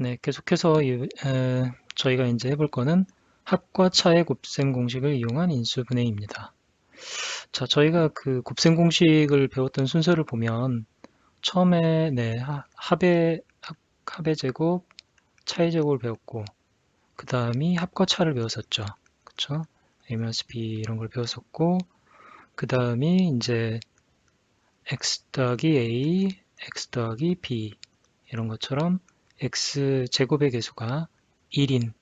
네, 계속해서 이, 에, 저희가 이제 해볼 거는 합과 차의 곱셈 공식을 이용한 인수분해입니다. 자, 저희가 그 곱셈 공식을 배웠던 순서를 보면 처음에 네, 하- 합의 합, 합의 제곱, 차의 제곱을 배웠고 그 다음이 합과 차를 배웠었죠. 그쵸? a-b 이런 걸 배웠었고 그 다음이 이제 x 더하기 a, x 더하기 b 이런 것처럼 x 제곱의 개수가 1인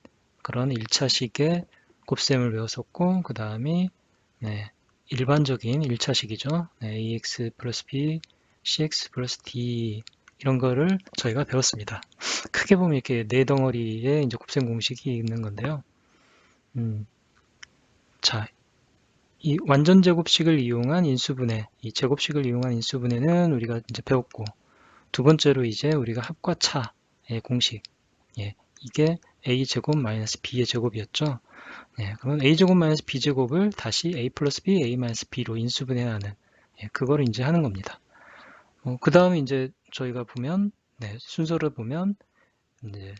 그런 1차식의 곱셈을 배웠었고 그 다음이 네, 일반적인 1차식이죠. 네, ax 플러스 b, cx 플러스 d 이런 거를 저희가 배웠습니다. 크게 보면 이렇게 네 덩어리의 이제 곱셈 공식이 있는 건데요. 음, 자, 이 완전 제곱식을 이용한 인수분해, 이 제곱식을 이용한 인수분해는 우리가 이제 배웠고 두 번째로 이제 우리가 합과 차 의 공식, 예, 이게 a 제곱 마이너스 b의 제곱이었죠. 예, 그러면 a 제곱 마이너스 b 제곱을 다시 a 플러스 b, a 마이너스 b로 인수분해하는 예, 그거를 이제 하는 겁니다. 어, 그 다음에 이제 저희가 보면 네, 순서를 보면 이제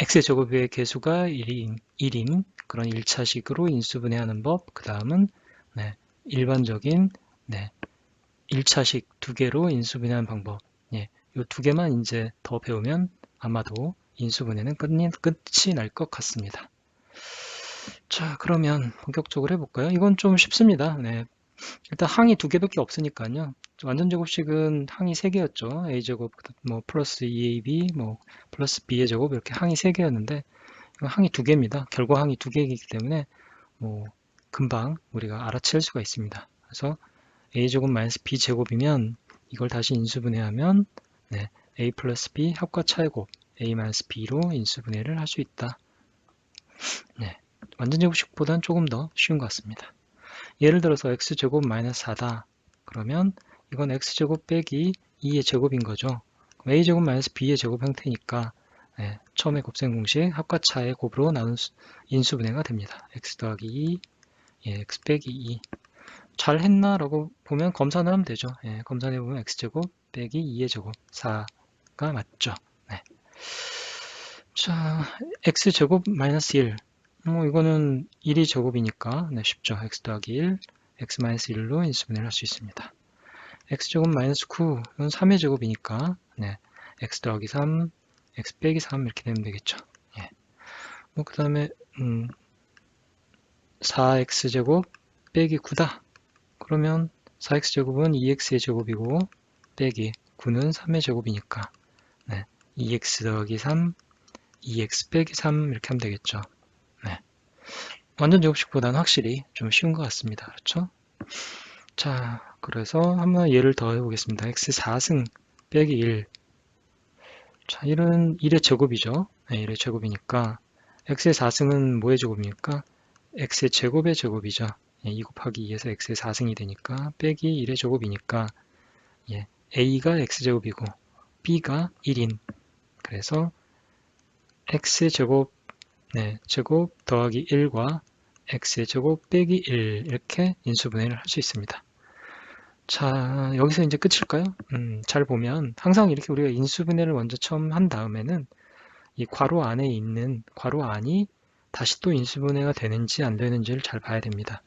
x의 제곱의 개수가 1인, 1인 그런 1차식으로 인수분해하는 법, 그 다음은 네, 일반적인 네, 1차식 두 개로 인수분해하는 방법. 예, 이 두 개만 이제 더 배우면 아마도 인수분해는 끝이, 끝이 날 것 같습니다. 자, 그러면 본격적으로 해볼까요? 이건 좀 쉽습니다. 네, 일단 항이 두 개밖에 없으니까요. 완전 제곱식은 항이 세 개였죠. a제곱, 뭐 플러스 2ab, 뭐 플러스 b의 제곱 이렇게 항이 세 개였는데 항이 두 개입니다. 결과 항이 두 개이기 때문에 뭐 금방 우리가 알아챌 수가 있습니다. 그래서 a제곱 마이너스 b제곱이면 이걸 다시 인수분해하면 네, a 플러스 b 합과 차의 곱 a 마이너스 b로 인수분해를 할 수 있다. 네, 완전 제곱식보다는 조금 더 쉬운 것 같습니다. 예를 들어서 x제곱 마이너스 4다. 그러면 이건 x제곱 빼기 2의 제곱인 거죠. a제곱 마이너스 b의 제곱 형태니까 네, 처음에 곱셈 공식 합과 차의 곱으로 나눈 수- 인수분해가 됩니다. x 더하기 2, 예, x 빼기 2. 잘 했나? 라고 보면 검사를 하면 되죠. 예, 검사해 보면 x제곱 빼기 2의 제곱 4가 맞죠. 네. 자, x제곱 마이너스 1. 뭐 이거는 1이 제곱이니까 네, 쉽죠. x 더하기 1, x 마이너스 1로 인수분해를 할 수 있습니다. x제곱 마이너스 9, 이건 3의 제곱이니까 네, x 더하기 3, x 빼기 3 이렇게 되면 되겠죠. 예. 뭐 그 다음에 음, 4x제곱 빼기 9다. 그러면 4x제곱은 2x의 제곱이고 빼기 9는 3의 제곱이니까 네, 2x 더하기 3, 2x 빼기 3 이렇게 하면 되겠죠. 네. 완전 제곱식보다는 확실히 좀 쉬운 것 같습니다. 그렇죠? 자, 그래서 한번 예를 더 해 보겠습니다. x 4승 빼기 1. 자, 1은 1의 제곱이죠. 네, 1의 제곱이니까 x의 4승은 뭐의 제곱입니까? x의 제곱의 제곱이죠. 예, 2 곱하기 2에서 x의 4승이 되니까 빼기 1의 제곱이니까 예, a가 x제곱이고 b가 1인 그래서 x의 제곱 네, 제곱 더하기 1과 x의 제곱 빼기 1 이렇게 인수분해를 할 수 있습니다. 자, 여기서 이제 끝일까요? 음, 잘 보면 항상 이렇게 우리가 인수분해를 먼저 처음 한 다음에는 이 괄호 안에 있는 괄호 안이 다시 또 인수분해가 되는지 안 되는지를 잘 봐야 됩니다.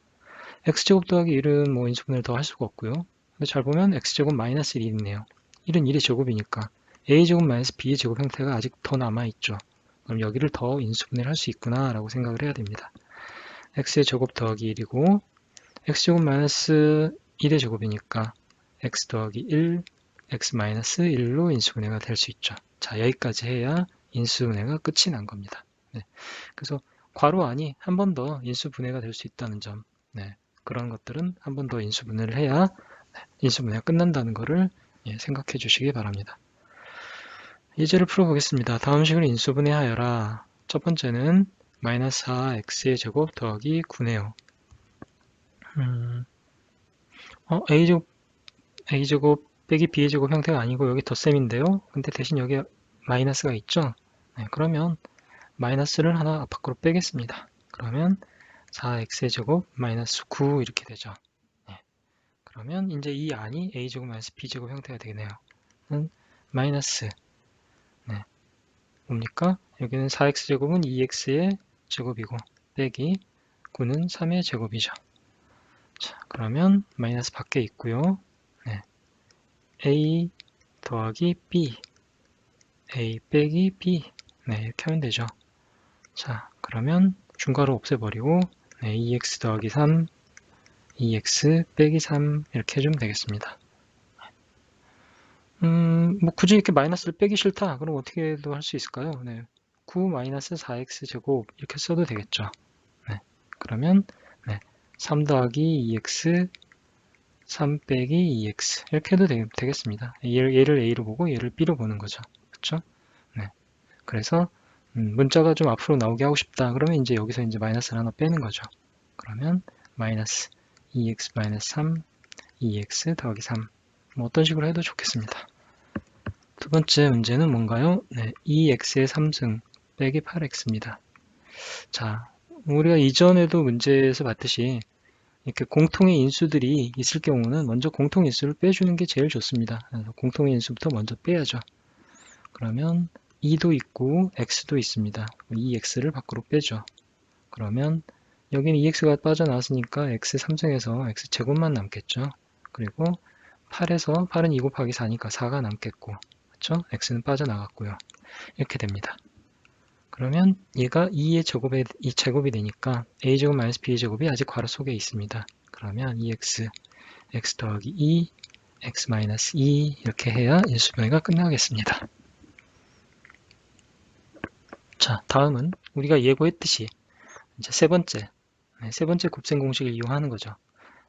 x제곱 더하기 1은 뭐 인수분해를 더 할 수가 없고요. 근데 잘 보면 x제곱 마이너스 1이 있네요. 1은 1의 제곱이니까 a제곱 마이너스 b의 제곱 형태가 아직 더 남아있죠. 그럼 여기를 더 인수분해를 할 수 있구나 라고 생각을 해야 됩니다. x의 제곱 더하기 1이고 x제곱 마이너스 1의 제곱이니까 x 더하기 1, x 마이너스 1로 인수분해가 될 수 있죠. 자 여기까지 해야 인수분해가 끝이 난 겁니다. 네. 그래서 괄호 안이 한 번 더 인수분해가 될 수 있다는 점 네. 그런 것들은 한 번 더 인수분해를 해야 네, 인수 분해가 끝난다는 것을 예, 생각해 주시기 바랍니다. 예제를 풀어보겠습니다. 다음 식으로 인수 분해하여라. 첫 번째는 마이너스 4x의 제곱 더하기 9네요. 음, 어, a제곱, a제곱 빼기 b의 제곱 형태가 아니고 여기 덧셈인데요. 근데 대신 여기 마이너스가 있죠. 네, 그러면 마이너스를 하나 밖으로 빼겠습니다. 그러면 4x의 제곱 마이너스 9 이렇게 되죠. 네, 그러면 이제 이 안이 a제곱 마이너스 b제곱 형태가 되겠네요. 는 마이너스 네. 뭡니까? 여기는 4x제곱은 2x의 제곱이고 빼기 9는 3의 제곱이죠. 자, 그러면 마이너스 밖에 있고요. 네. a 더하기 b a 빼기 b 네, 이렇게 하면 되죠. 자, 그러면 중괄호 없애버리고 네, 2x 더하기 3 2x 빼기 3 이렇게 해주면 되겠습니다. 음, 뭐 굳이 이렇게 마이너스를 빼기 싫다. 그럼 어떻게도 할 수 있을까요? 네, 9 마이너스 4x 제곱 이렇게 써도 되겠죠. 네, 그러면 네, 3 더하기 2x 3 빼기 2x 이렇게 해도 되, 겠습니다 얘를, 얘를 a로 보고 얘를 b로 보는 거죠. 그렇죠? 네, 그래서 음, 문자가 좀 앞으로 나오게 하고 싶다. 그러면 이제 여기서 이제 마이너스를 하나 빼는 거죠. 그러면 마이너스 2x 마이너스 3 2x 더하기 3 뭐 어떤 식으로 해도 좋겠습니다. 두 번째 문제는 뭔가요? 네, 2x의 3승 빼기 8x입니다. 자, 우리가 이전에도 문제에서 봤듯이 이렇게 공통의 인수들이 있을 경우는 먼저 공통 인수를 빼주는 게 제일 좋습니다. 공통의 인수부터 먼저 빼야죠. 그러면 2도 있고 x도 있습니다. 2x를 밖으로 빼죠. 그러면 여기는 2x가 빠져나왔으니까 x 3승에서 x제곱만 남겠죠. 그리고 8에서 8은 2 곱하기 4니까 4가 남겠고 그렇죠? x는 빠져나갔고요. 이렇게 됩니다. 그러면 얘가 2의 제곱에 2 제곱이 되니까 a제곱 마이너스 b제곱이 아직 괄호 속에 있습니다. 그러면 2x x 더하기 2 x 마이너스 2 이렇게 해야 인수분해가 끝나겠습니다. 자, 다음은 우리가 예고했듯이 이제 세 번째, 네, 세 번째 곱셈 공식을 이용하는 거죠.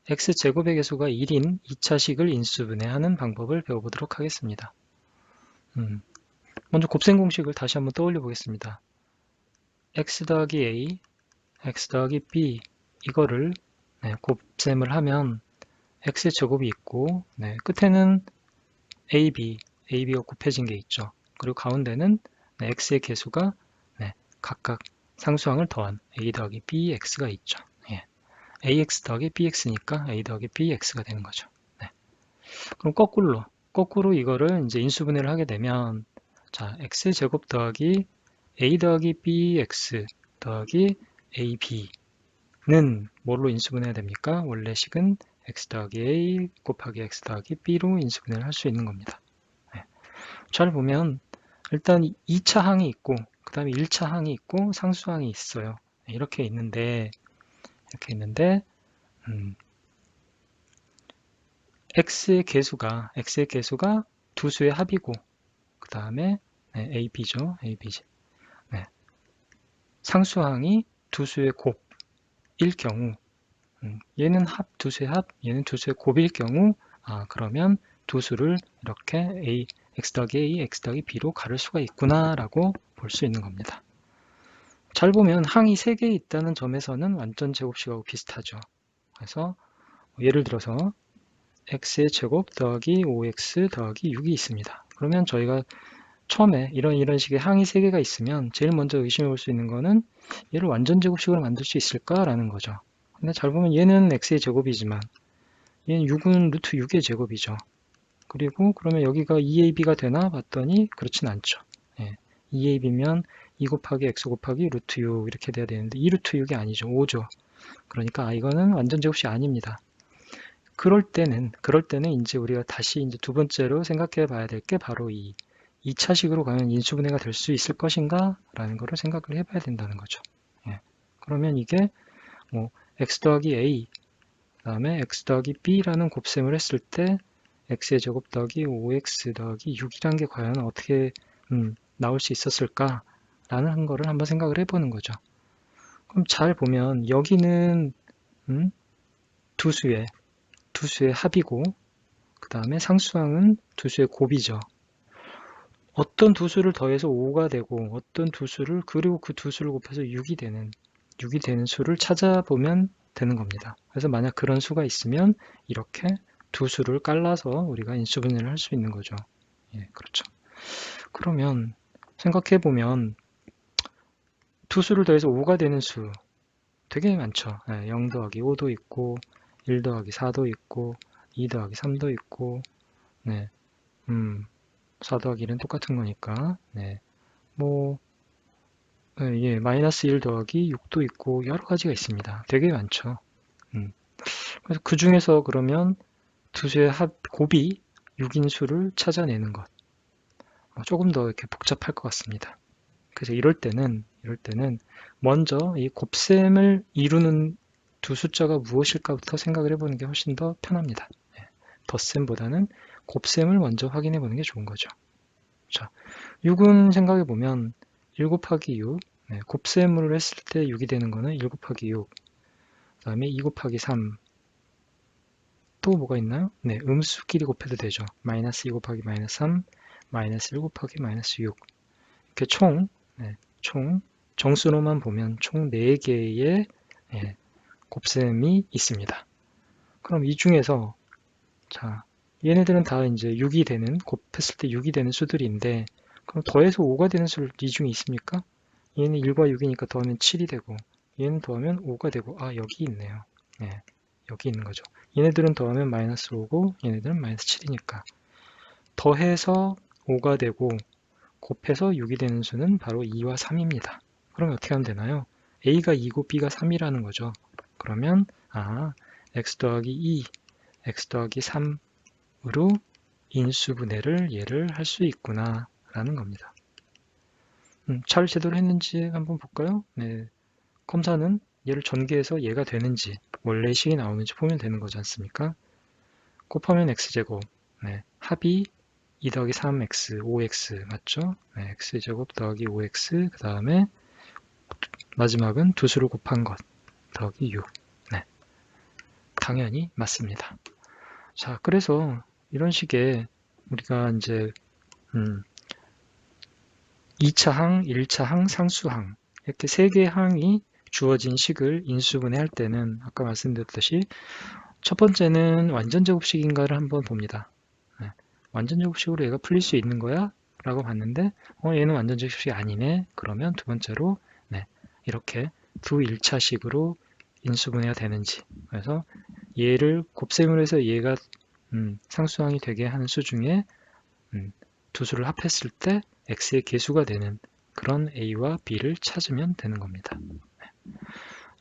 x제곱의 개수가 1인 2차식을 인수분해하는 방법을 배워보도록 하겠습니다. 음, 먼저 곱셈 공식을 다시 한번 떠올려 보겠습니다. x 더하기 a, x 더하기 b 이거를 네, 곱셈을 하면 x의 제곱이 있고 네, 끝에는 ab, ab가 곱해진 게 있죠. 그리고 가운데는 네, x의 개수가 각각 상수항을 더한 a 더하기 bx가 있죠. 예. ax 더하기 bx니까 a 더하기 bx가 되는 거죠. 네. 그럼 거꾸로 거꾸로 이거를 이제 인수분해를 하게 되면 자 x 제곱 더하기 a 더하기 bx 더하기 ab는 뭘로 인수분해야 됩니까? 원래 식은 x 더하기 a 곱하기 x 더하기 b로 인수분해를 할 수 있는 겁니다. 네. 잘 보면 일단 2차 항이 있고 그 다음에 1차 항이 있고 상수항이 있어요. 이렇게 있는데 이렇게 있는데 음, x의 개수가 x의 개수가 두 수의 합이고 그 다음에 네, ab죠. ab 네. 상수항이 두 수의 곱일 경우 음, 얘는 합 두 수의 합, 얘는 두 수의 곱일 경우 아 그러면 두 수를 이렇게 a x 더하기 a, x 더하기 b로 가를 수가 있구나 라고 볼 수 있는 겁니다. 잘 보면 항이 3개 있다는 점에서는 완전 제곱식하고 비슷하죠. 그래서 예를 들어서 x의 제곱 더하기 5x 더하기 6이 있습니다. 그러면 저희가 처음에 이런 이런 식의 항이 3개가 있으면 제일 먼저 의심해 볼 수 있는 거는 얘를 완전 제곱식으로 만들 수 있을까라는 거죠. 근데 잘 보면 얘는 x의 제곱이지만 얘는 6은 루트 6의 제곱이죠. 그리고 그러면 여기가 2ab가 되나 봤더니 그렇진 않죠. 예. 2ab면 2 곱하기 x 곱하기 루트 6 이렇게 돼야 되는데 2 루트 6이 아니죠. 5죠. 그러니까 아, 이거는 완전 제곱식 아닙니다. 그럴 때는 그럴 때는 이제 우리가 다시 이제 두 번째로 생각해 봐야 될 게 바로 이 2차식으로 가면 인수분해가 될 수 있을 것인가 라는 거를 생각을 해 봐야 된다는 거죠. 예. 그러면 이게 뭐 x 더하기 a 그 다음에 x 더하기 b라는 곱셈을 했을 때 x의 제곱 더하기 5x 더하기 6이란 게 과연 어떻게 음, 나올 수 있었을까? 라는 거를 한번 생각을 해보는 거죠. 그럼 잘 보면 여기는 음, 두 수의 두 수의 합이고 그 다음에 상수항은 두 수의 곱이죠. 어떤 두 수를 더해서 5가 되고 어떤 두 수를 그리고 그 두 수를 곱해서 6이 되는 6이 되는 수를 찾아보면 되는 겁니다. 그래서 만약 그런 수가 있으면 이렇게 두 수를 깔라서 우리가 인수분해를 할 수 있는 거죠. 예, 그렇죠. 그러면 생각해 보면 두 수를 더해서 5가 되는 수 되게 많죠. 예, 0 더하기 5도 있고 1 더하기 4도 있고 2 더하기 3도 있고 네, 음, 4 더하기 1은 똑같은 거니까 네. 뭐 예, 예, 마이너스 1 더하기 6도 있고 여러 가지가 있습니다. 되게 많죠. 음. 그래서 그 중에서 그러면 두 수의 합, 곱이 6인수를 찾아내는 것. 어, 조금 더 이렇게 복잡할 것 같습니다. 그래서 이럴 때는 이럴 때는 먼저 이 곱셈을 이루는 두 숫자가 무엇일까부터 생각을 해보는 게 훨씬 더 편합니다. 예, 덧셈보다는 곱셈을 먼저 확인해 보는 게 좋은 거죠. 자, 6은 생각해 보면 1 곱하기 6, 네, 곱셈을 했을 때 6이 되는 거는 1 곱하기 6, 그 다음에 2 곱하기 3, 또 뭐가 있나요? 네, 음수끼리 곱해도 되죠. 마이너스 2 곱하기 마이너스 3, 마이너스 1 곱하기 마이너스 6. 이렇게 총, 네, 총 정수로만 보면 총 4개의 네, 곱셈이 있습니다. 그럼 이 중에서 자 얘네들은 다 이제 6이 되는 곱했을 때 6이 되는 수들인데 그럼 더해서 5가 되는 수를 이 중에 있습니까? 얘는 1과 6이니까 더하면 7이 되고 얘는 더하면 5가 되고 아 여기 있네요. 네, 여기 있는 거죠. 얘네들은 더하면 마이너스 5고 얘네들은 마이너스 7이니까 더해서 5가 되고 곱해서 6이 되는 수는 바로 2와 3입니다. 그럼 어떻게 하면 되나요? a가 2고 b가 3이라는 거죠. 그러면 아 x 더하기 2, x 더하기 3으로 인수분해를 얘를 할 수 있구나 라는 겁니다. 음, 잘 제대로 했는지 한번 볼까요? 네, 검사는 얘를 전개해서 얘가 되는지 원래 식이 나오는지 보면 되는 거지 않습니까? 곱하면 x제곱 네, 합이 2 더하기 3x, 5x 맞죠? 네, x제곱 더하기 5x 그 다음에 마지막은 두 수를 곱한 것 더하기 6 네, 당연히 맞습니다. 자 그래서 이런 식의 우리가 이제 음, 2차 항, 1차 항, 상수항 이렇게 세 개의 항이 주어진 식을 인수분해할 때는 아까 말씀드렸듯이 첫 번째는 완전 제곱식인가를 한번 봅니다. 네. 완전 제곱식으로 얘가 풀릴 수 있는 거야? 라고 봤는데 어, 얘는 완전 제곱식이 아니네. 그러면 두 번째로 네. 이렇게 두 1차식으로 인수분해가 되는지 그래서 얘를 곱셈을 해서 얘가 음, 상수항이 되게 하는 수 중에 음, 두 수를 합했을 때 x의 개수가 되는 그런 a와 b를 찾으면 되는 겁니다.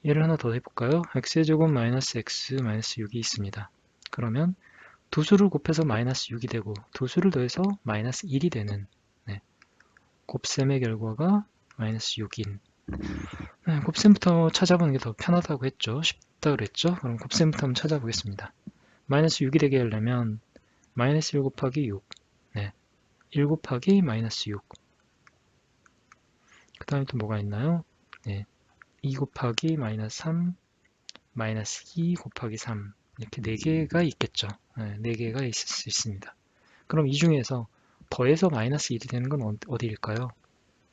얘를 하나 더 해볼까요? x의 제곱 마이너스 x 마이너스 6이 있습니다. 그러면 두 수를 곱해서 마이너스 6이 되고 두 수를 더해서 마이너스 1이 되는 네. 곱셈의 결과가 마이너스 6인 네, 곱셈부터 찾아보는 게 더 편하다고 했죠. 쉽다 그랬죠. 그럼 곱셈부터 한번 찾아보겠습니다. 마이너스 6이 되게 하려면 마이너스 1 곱하기 6 네. 1 곱하기 마이너스 6그 다음에 또 뭐가 있나요? 네. 2 곱하기 마이너스 3 마이너스 2 곱하기 3 이렇게 4개가 있겠죠. 네, 4개가 있을 수 있습니다. 그럼 이 중에서 더해서 마이너스 1이 되는 건 어, 어디일까요?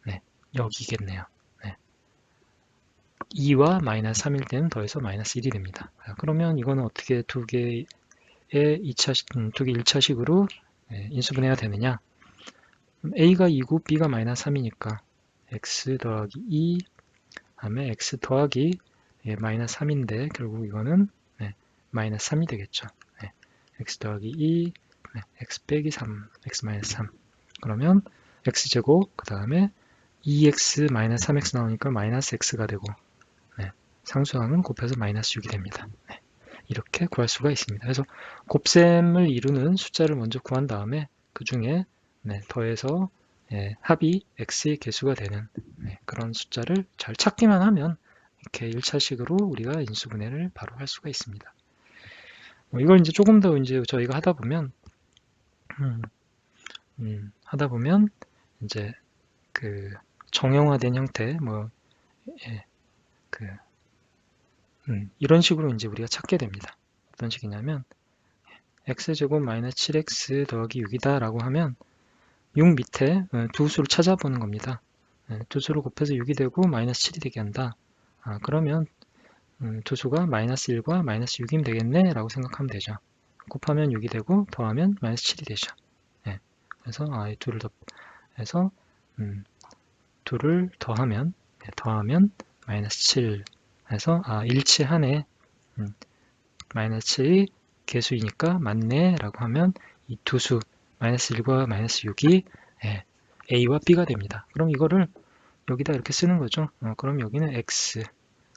네, 여기겠네요. 네. 2와 마이너스 3일 때는 더해서 마이너스 1이 됩니다. 그러면 이거는 어떻게 두 개의 2차, 음, 두개 1차식으로 네, 인수분해가 되느냐? a가 2고 b가 마이너스 3이니까 x 더하기 2 다음에 x 더하기 예, 마이너스 3인데 결국 이거는 네, 마이너스 3이 되겠죠. 네, x 더하기 2 네, x 빼기 3 x 마이너스 3 그러면 x제곱 그 다음에 2x 마이너스 3x 나오니까 마이너스 x가 되고 네, 상수항은 곱해서 마이너스 6이 됩니다. 네, 이렇게 구할 수가 있습니다. 그래서 곱셈을 이루는 숫자를 먼저 구한 다음에 그 중에 네, 더해서 예, 합이 x의 개수가 되는 네, 그런 숫자를 잘 찾기만 하면 이렇게 1차식으로 우리가 인수분해를 바로 할 수가 있습니다. 뭐 이걸 이제 조금 더 이제 저희가 하다 보면 음, 음, 하다 보면 이제 그 정형화된 형태 뭐 예, 그 음, 이런 식으로 이제 우리가 찾게 됩니다. 어떤 식이냐면 x제곱 마이너스 7x 더하기 6이다 라고 하면 6 밑에 어, 두 수를 찾아보는 겁니다. 네, 두 수를 곱해서 6이 되고 마이너스 7이 되게 한다. 아, 그러면 음, 두 수가 마이너스 1과 마이너스 6이면 되겠네 라고 생각하면 되죠. 곱하면 6이 되고 더하면 마이너스 7이 되죠. 네, 그래서 아, 이 둘을 더해서 음, 둘을 더하면 네, 더하면 마이너스 7 해서 아 일치하네 음, 마이너스 7이 개수이니까 맞네 라고 하면 이 두 수 마이너스 1과 마이너스 6이 예, A와 B가 됩니다. 그럼 이거를 여기다 이렇게 쓰는 거죠. 어, 그럼 여기는 X,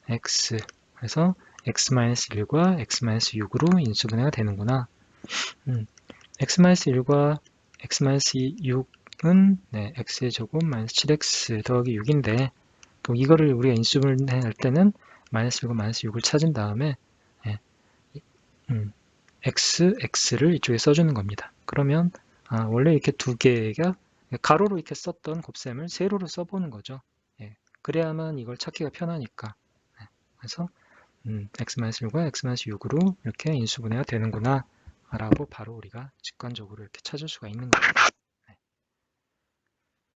X, 그래서 X-1과 X-6으로 인수분해가 되는구나. 음, X-1과 X-6은 네, X의 제곱 마이너스 7X 더하기 6인데 그럼 이거를 우리가 인수분해 할 때는 마이너스 1과 마이너스 6을 찾은 다음에 예, 음, X, X를 이쪽에 써주는 겁니다. 그러면 아, 원래 이렇게 두 개가 가로로 이렇게 썼던 곱셈을 세로로 써보는 거죠. 예, 그래야만 이걸 찾기가 편하니까. 예, 그래서 음, x-1과 x-6으로 이렇게 인수분해가 되는구나 라고 바로 우리가 직관적으로 이렇게 찾을 수가 있는 겁니다.